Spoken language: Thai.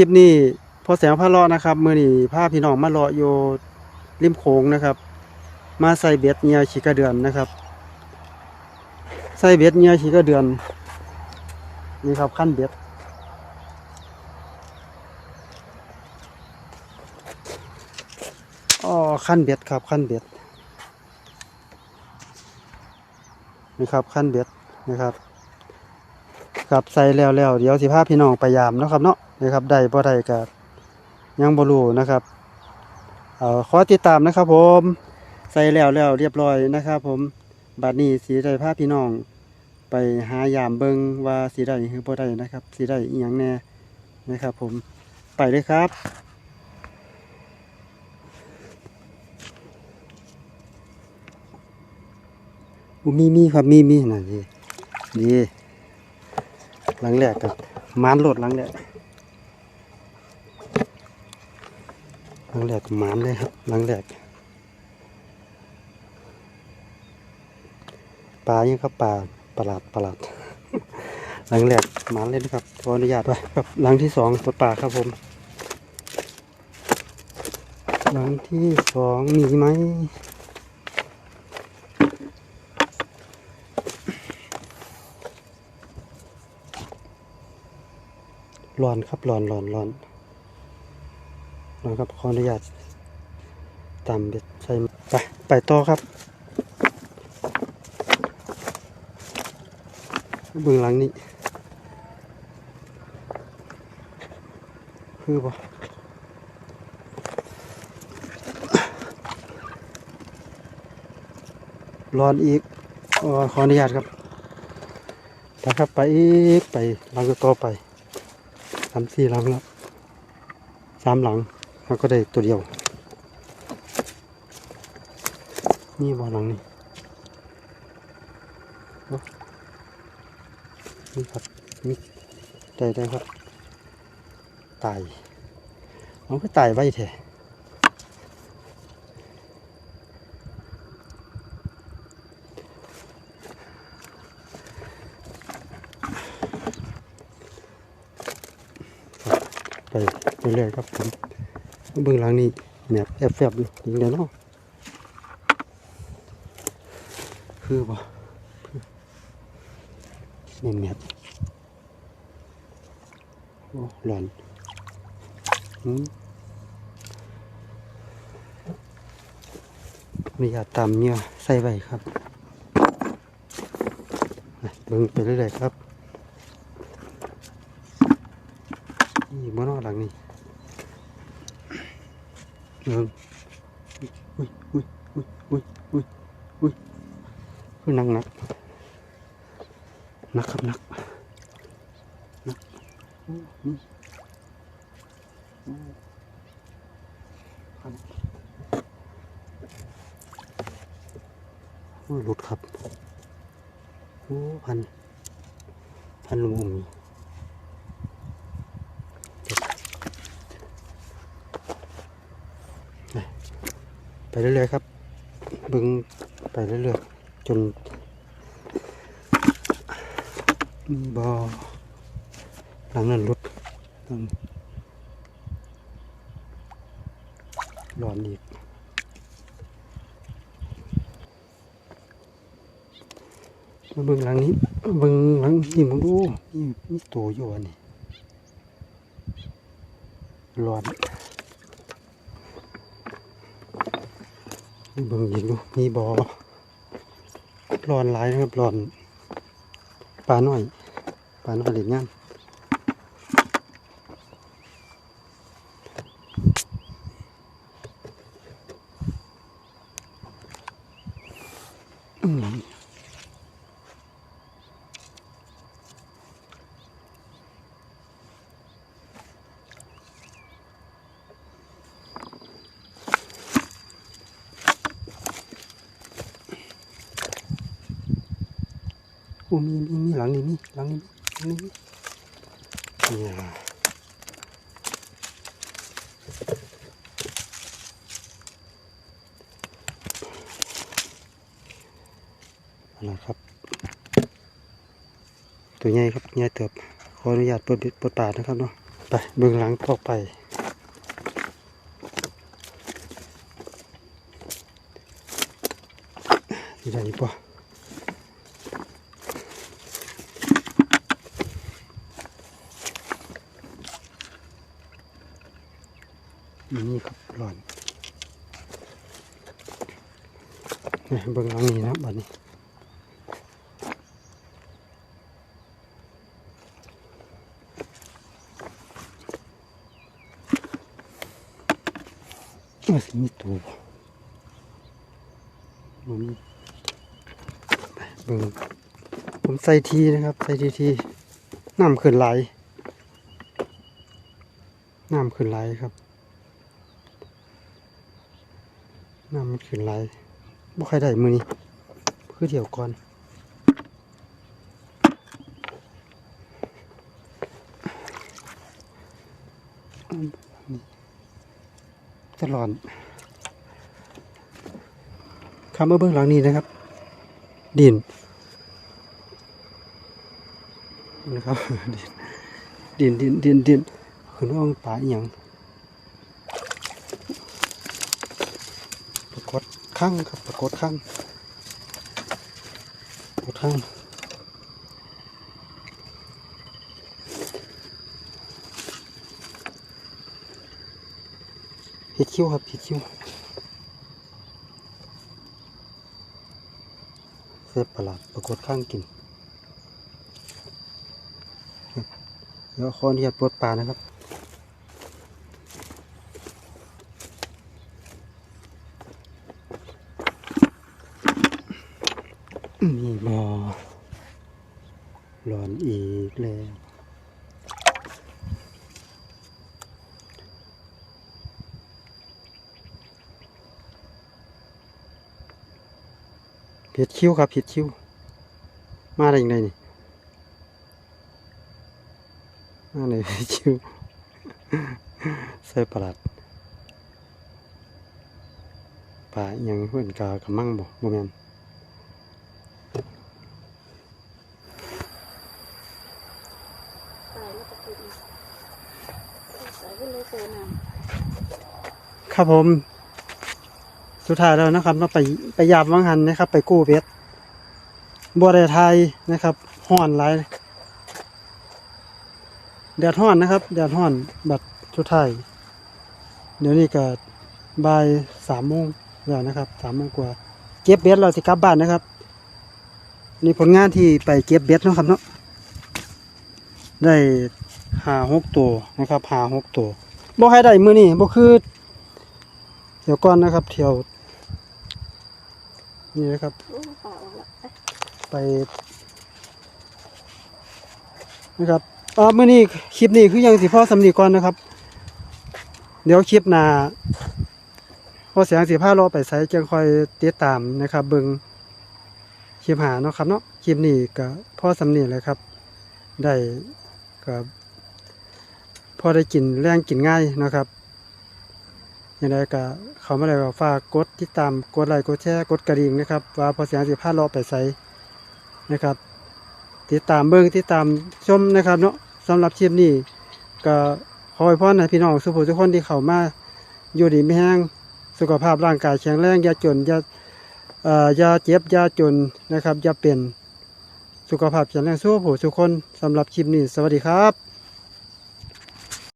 ลิปนี้พอแสงพาเลาะนะครับมื้อนี้พาพพี่น้องมาเลาะอยู่ริมโขงนะครับ มาใส่เบ็ดเหยื่อขี้กระเดือนนะครับ ใส่เบ็ดเหยื่อขี้กระเดือนนี่ครับขั้นเบ็ดอ๋อขั้นเบ็ดครับขั้นเบ็ดนี่ครับขั้นเบ็ดนะครับครับใส่แล้วแล้วเดี๋ยวสิพาพพี่น้องไปยามนะครับเนาะ นะครับได้บ่ได้ก็ยังบ่รู้นะครับเอ่อขอติดตามนะครับผมใส่แล้วแล้วเรียบร้อยนะครับ ผมบัดนี้สิได้พาพี่น้อง ไปหายามเบิงว่าสิได้หรือบ่ได้นะครับสิได้อีหยังแน่นะครับ ผมไปเลยครับอุมีมีครับมีมีนะดีดีหลังแรกครับมานโหลดหลังแรก หลังแรกหมานเลยครับหลังแรกปลายังครับปลาประหลาดประหลาดหลังแรกหมานเลยนะครับขออนุญาตไว้ครับหลังที่สองปลาปลาครับผม หลังที่สองมีไหมร้อนครับร้อนร้อนร้อน ร้อนครับขออนุญาตตามเบ็ดใส่ไปไปต่อครับเบื้องหลังนี้คือบ่ร้อนอีกอขออนุญาตครับไปครับไปอีกไปหลังต่อไปสามสี่หลังแล้วสามหลัง มันก็ได้ตัวเดียว นี่บอหลังนี่นี่ครับนี่ได้ได้ครับตายมันก็ตายไว้แท้ไปไปเรื่อยครับผม เบื้องหลังนี่แหนบแอบแฟบอยู่ยิงเดียวเนาะคือบ่แหนบแหนบโอ้หลอนอืมมีอยากตามเนี่ยใส่ไว้ครับเบิ่งไปเรื่อยๆครับนี่บ่เนอกหลังนี่ เบิ่งอุ้ยอุ้ยอุ้ยอุ้ยอุ้ยอุ้ยคือนักนักหนักครับนักนักหลุดครับโอ้พันพันลุงอม ไปเรื่อยๆครับบึงไปเรื่อยๆจนบอหลังนั้นรถอืมร้อนอีกมาเบิ่งหลังนี้เบิ่งหลังนี่มึงดูนี่มีตัวอยู่อันนี้ร้อน เบิ่งยิงดูมีบอร้อนหลายนะครับร้อนปลาหน่อยปลาหน่อยเด็ดงาน อ้มีมีมีหลังนี้มีหลังนี้มีหลังนี้มีเนี่ยเอาละครับ ตัวใหญ่ครับใหญ่เติบขออนุญาตเปิดเปิดปากนะครับเนาะไปเบื้องหลังต่อไปที่ไหนปะ นี่ครับหลอนเนี่ยเบื้องหลังนี่นะบัดนี้มันสิมีตัวบ่บ่มีไปเบิ่งผมใส่ทีนะครับ ใส่ทีทีน้ำขึ้นไหลน้ำขึ้นไหลครับ น้ำมันขึ้นไหลายบ่ใครได้มือนี้คือเดี๋ยวก่อนจะร้อนคำว่าเบื้องหลังนี้นะครับ ดินนะครับดินดินดินดินขึ้นว่างป่าอย่าง ปรากฏข้างครับปรากฏข้างปรากฏข้างเห็ดคิ้วครับเห็ดคิ้วเสพประหลาดปรากฏข้างกินเดี๋ยวขออนุญาตปวดปลานะครับ นี่บอร้อนอีกแล้ว ผิดคิ้วครับผิดคิ้ว มาได้ยังไงนี่มาเลยผิดคิ้วใส่ประหลัดปลาอิหยังเพื่อนกากระมังบ่บ่แม่นใส่แล้วก็ปิดอีกใส่ขึ้นเลยเจอน้ครับผม สุดท้ายแล้วนะครับเราไปไปยามวังหันนะครับ ไปกู้เพชรบัวไดไทยนะครับห้อนหลายแดดห้อนนะครับแดดห้อนบัดสุดท้ายเดี๋ยวนี้ก็บ่ายสามโมงแล้วนะครับสามโมงกว่า เก็บเบ็ดเราสิกลับบ้านนะครับ นี่ผลงานที่ไปเก็บเบ็ดนะครับเนาะได้หาหกตัวนะครับหาหกตัวบ่ให้ได้มือนี่บ่คือเดี๋ยวก่อนนะครับ เที่ยว นี่นะครับำโอ้ปากออกละไปไปนะครับอ่าเมื่อนี้คลิปนี้คือยังสิพ่อสำนีก่อนนะครับ เดี๋ยวคลิปหน้าพอเสียงสีผ้ารอไปใส่จังคอยติดตามนะครับ เบิงคลิปหาเนาะครับเนาะคลิปนี้ก็พ่อสำนีเลยครับ ได้กับพอได้กินแรงกินง่ายนะครับ ยังไงก็เขามาเลยว่าฝากกดติดตามกดไลค์กดแชร์กดกระดิ่งนะครับว่าพอเสียงสีผ้ารอไปใส่นะครับ ติดตามเบิ้งติดตามชมนะครับเนาะสำหรับคลิปนี้ก็ขอให้พ่อให้พี่น้องสุภุทุกคนที่เข้ามาอยู่ดีไม่แห้งสุขภาพร่างกายแข็งแรงอย่าจนอย่าเอ่ออย่าเจ็บอย่าจนนะครับอย่าเป็นสุขภาพแข็งแรงสู้ผู้ทุกคนสำหรับคลิปนี้ สวัสดีครับ